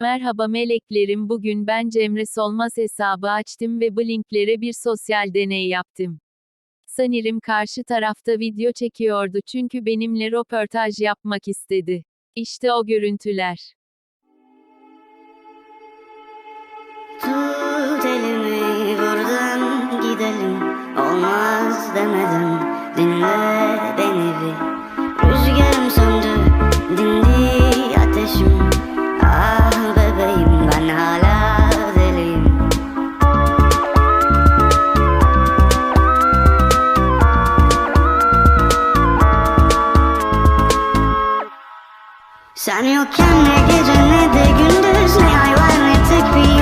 Merhaba meleklerim bugün ben Cemre Solmaz hesabı açtım ve Blink'lere bir sosyal deney yaptım. Sanırım karşı tarafta video çekiyordu çünkü benimle röportaj yapmak istedi. İşte o görüntüler. Tut elimi buradan gidelim Olmaz demedim dinle beni bir Sen yokken ne gece ne de gündüz Ne ay var ne tek bir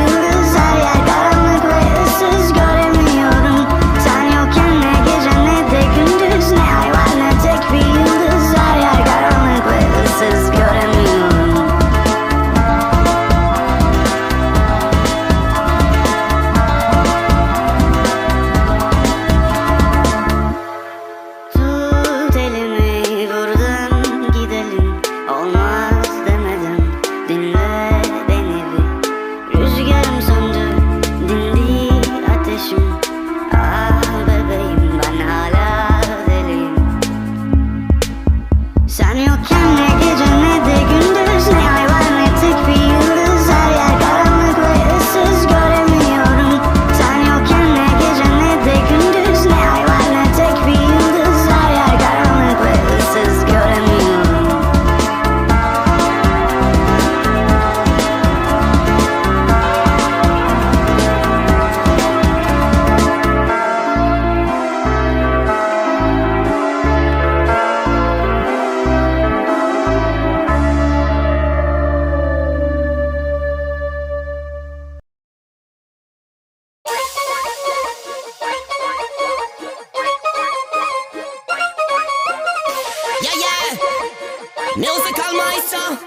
Musical Meister.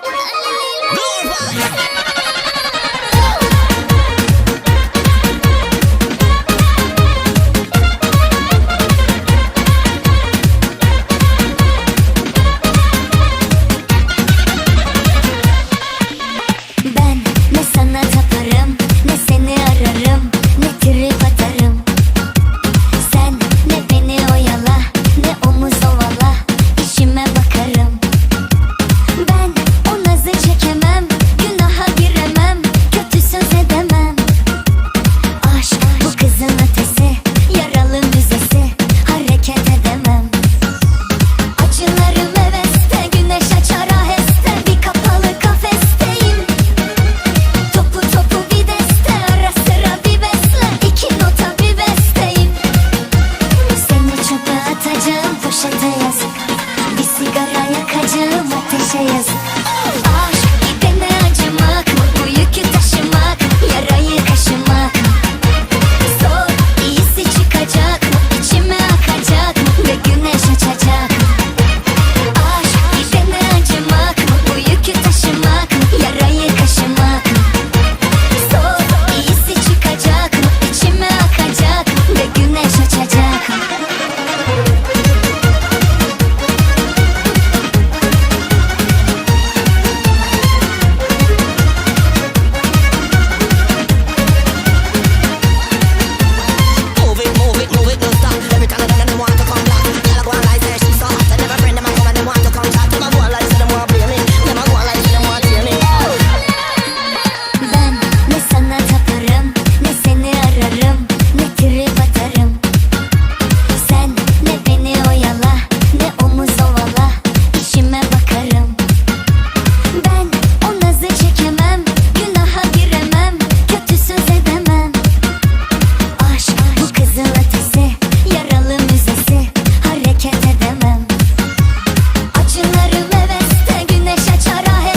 Global.